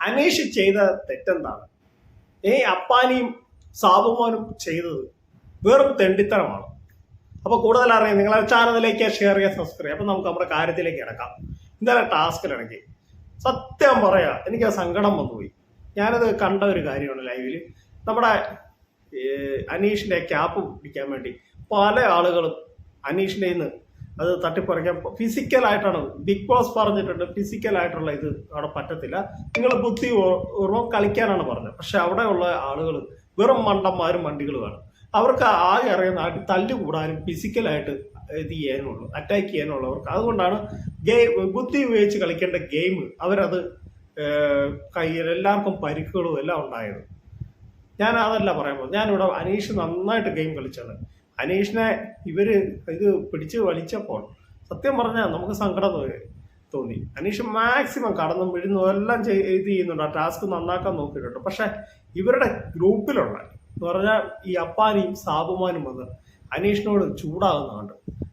അനീഷ് ചെയ്ത തെറ്റെന്താണ്? ഏ അപ്പാനിയും സാബുമോനും ചെയ്തത് വെറും തെണ്ടിത്തരമാണ്. അപ്പോൾ കൂടുതൽ അറിയാം നിങ്ങളെ ചാനലിലേക്ക് ഷെയർ ചെയ്യുക സബ്സ്ക്രൈബ് അപ്പം നമുക്ക് നമ്മുടെ കാര്യത്തിലേക്ക് കിടക്കാം. ഇന്നലെ ടാസ്കിലിറങ്ങി സത്യം പറയാ എനിക്ക് സങ്കടം വന്നുപോയി. ഞാനത് കണ്ട ഒരു കാര്യമാണ് ലൈവിൽ നമ്മുടെ അനീഷിന്റെ ക്യാപ്പ് പിടിക്കാൻ വേണ്ടി പല ആളുകളും അനീഷിന്റെ നിന്ന് അത് തട്ടിപ്പറിക്കാൻ ഫിസിക്കലായിട്ടാണ് ബിഗ് ബോസ് പറഞ്ഞിട്ടുണ്ട് ഫിസിക്കലായിട്ടുള്ള ഇത് അവിടെ പറ്റത്തില്ല. നിങ്ങൾ ബുദ്ധി പൂർവം കളിക്കാനാണ് പറഞ്ഞത്. പക്ഷെ അവിടെയുള്ള ആളുകൾ വെറും മണ്ടന്മാരും വണ്ടികളുമാണ്. അവർക്ക് ആകെ അറിയുന്ന അടി തല്ലുകൂടാനും ഫിസിക്കലായിട്ട് ഇത് ചെയ്യാനുള്ളൂ അറ്റാക്ക് ചെയ്യാനുള്ളവർക്ക് അതുകൊണ്ടാണ് ഗെയിം ബുദ്ധി ഉപയോഗിച്ച് കളിക്കേണ്ട ഗെയിം അവരത് കയ്യിൽ എല്ലാവർക്കും പരിക്കുകളും എല്ലാം ഉണ്ടായത്. ഞാൻ അതല്ല പറയാൻ പോകുന്നത്. ഞാനിവിടെ അനീഷ് നന്നായിട്ട് ഗെയിം കളിച്ചാണ്. അനീഷിനെ ഇവർ ഇത് പിടിച്ച് വലിച്ചപ്പോൾ സത്യം പറഞ്ഞാൽ നമുക്ക് സങ്കടം തോന്നി. അനീഷ് മാക്സിമം കടന്നും വിഴുന്നും എല്ലാം ഇത് ചെയ്യുന്നുണ്ട്. ആ ടാസ്ക് നന്നാക്കാൻ നോക്കിയിട്ടുണ്ട്. പക്ഷേ ഇവരുടെ ഗ്രൂപ്പിലുള്ള എന്ന് പറഞ്ഞാൽ ഈ അപ്പാനിയും സാബുമാനും വന്ന് അനീഷിനോട് ചൂടാകുന്നുണ്ട്.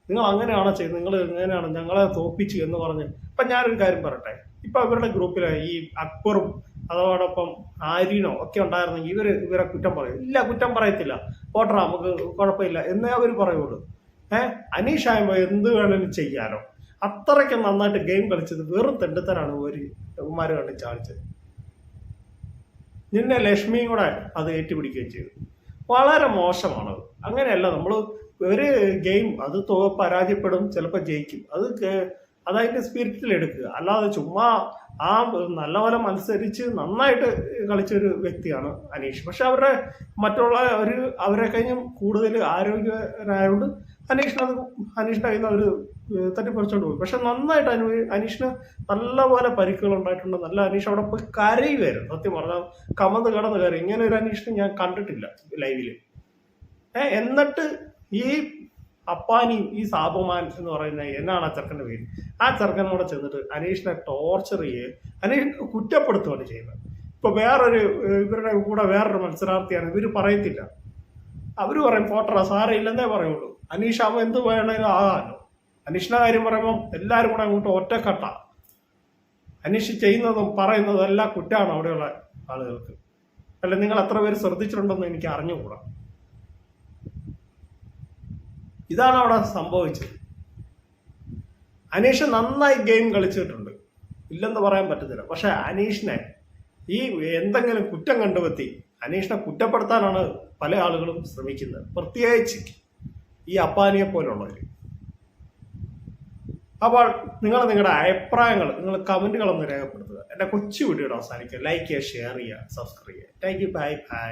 നിങ്ങൾ അങ്ങനെയാണോ ചെയ്യുന്നത്? നിങ്ങൾ എങ്ങനെയാണ് ഞങ്ങളെ തോപ്പിച്ചു എന്ന് പറഞ്ഞ്. ഇപ്പം ഞാനൊരു കാര്യം പറയട്ടെ. ഇപ്പം അവരുടെ ഗ്രൂപ്പിലെ ഈ അക്ബറും അതോടൊപ്പം ആര്യനോ ഒക്കെ ഉണ്ടായിരുന്നെങ്കിൽ ഇവർ ഇവരെ കുറ്റം പറയും. ഇല്ല കുറ്റം പറയത്തില്ല. പോട്ടറ നമുക്ക് കുഴപ്പമില്ല. എന്നേ അവർ പറയുള്ളൂ. ഏഹ് അനീഷ് ആകുമ്പോൾ എന്ത് വേണമെങ്കിലും ചെയ്യാനോ അത്രയ്ക്ക് നന്നായിട്ട് ഗെയിം കളിച്ചത് വെറും തെണ്ടിത്തരാണ് ഒരു ഉമാര് കണ്ട് ചാടിച്ചത്. നിന്നെ ലക്ഷ്മിയും കൂടെ അത് ഏറ്റുപിടിക്കുകയും ചെയ്തു. വളരെ മോശമാണത്. അങ്ങനെയല്ല നമ്മൾ ഒരു ഗെയിം അത് പരാജയപ്പെടും ചിലപ്പോൾ ജയിക്കും. അത് അതായിട്ട് സ്പിരിറ്റിൽ എടുക്കുക. അല്ലാതെ ചുമ്മാ ആ നല്ല പോലെ മത്സരിച്ച് നന്നായിട്ട് കളിച്ചൊരു വ്യക്തിയാണ് അനീഷ്. പക്ഷെ അവരുടെ മറ്റുള്ള ഒരു അവരെ കഴിഞ്ഞും കൂടുതൽ ആരോഗ്യരായതുകൊണ്ട് അനീഷിനത് അനീഷിന്റെ കയ്യിൽ നിന്ന് അവർ തട്ടിപ്പറിച്ചോണ്ട് പോയി. പക്ഷെ നന്നായിട്ട് അനു അനീഷിന് നല്ലപോലെ പരിക്കുകൾ ഉണ്ടായിട്ടുണ്ട്. നല്ല അനീഷ് അവിടെ പോയി കരയുമായിരുന്നു സത്യം പറഞ്ഞാൽ കമന്ന് കടന്ന് കയറി ഇങ്ങനെ ഒരു അനീഷിനെ ഞാൻ കണ്ടിട്ടില്ല ലൈവിൽ. ഏഹ് എന്നിട്ട് ഈ അപ്പാനിയും ഈ സാബുമാൻ എന്ന് പറയുന്ന എന്നാണ് ആ ചെറുക്കന്റെ പേര്. ആ ചെറുക്കനോട് ചെന്നിട്ട് അനീഷിനെ ടോർച്ചർ ചെയ്യുക അനീഷിനെ കുറ്റപ്പെടുത്തുകയാണ് ചെയ്യുന്നത്. ഇപ്പോൾ വേറൊരു ഇവരുടെ കൂടെ വേറൊരു മത്സരാർത്ഥിയാണ്. ഇവർ പറയത്തില്ല. അവർ പറയും പോട്ടറ ഇല്ലെന്നേ പറയുള്ളൂ. അനീഷ് അവൻ എന്ത് വേണേലും ആകാമല്ലോ. അനീഷിന്റെ കാര്യം പറയുമ്പോൾ എല്ലാവരും കൂടെ അങ്ങോട്ട് ഒറ്റക്കെട്ട. അനീഷ് ചെയ്യുന്നതും പറയുന്നതും എല്ലാം കുറ്റമാണ് അവിടെയുള്ള ആളുകൾക്ക്. അല്ല നിങ്ങൾ എത്ര പേര് ശ്രദ്ധിച്ചിട്ടുണ്ടെന്ന് എനിക്ക് അറിഞ്ഞുകൂടാ. ഇതാണ് അവിടെ സംഭവിച്ചത്. അനീഷ് നന്നായി ഗെയിം കളിച്ചിട്ടുണ്ട്. ഇല്ലെന്ന് പറയാൻ പറ്റത്തില്ല. പക്ഷെ അനീഷിനെ ഈ എന്തെങ്കിലും കുറ്റം കണ്ടുപത്തി അനീഷിനെ കുറ്റപ്പെടുത്താനാണ് പല ആളുകളും ശ്രമിക്കുന്നത്. പ്രത്യേകിച്ച് ഈ അപ്പാനിയെ പോലുള്ളവർ അപ്പോൾ നിങ്ങൾ നിങ്ങളുടെ അഭിപ്രായങ്ങൾ നിങ്ങൾ കമന്റുകളൊന്ന് രേഖപ്പെടുത്തുക. എന്റെ കൊച്ചു വീഡിയോയുടെ അവസാനിക്കുക. ലൈക്ക് ചെയ്യുക ഷെയർ ചെയ്യുക സബ്സ്ക്രൈബ് ചെയ്യുക. Thank you bye bye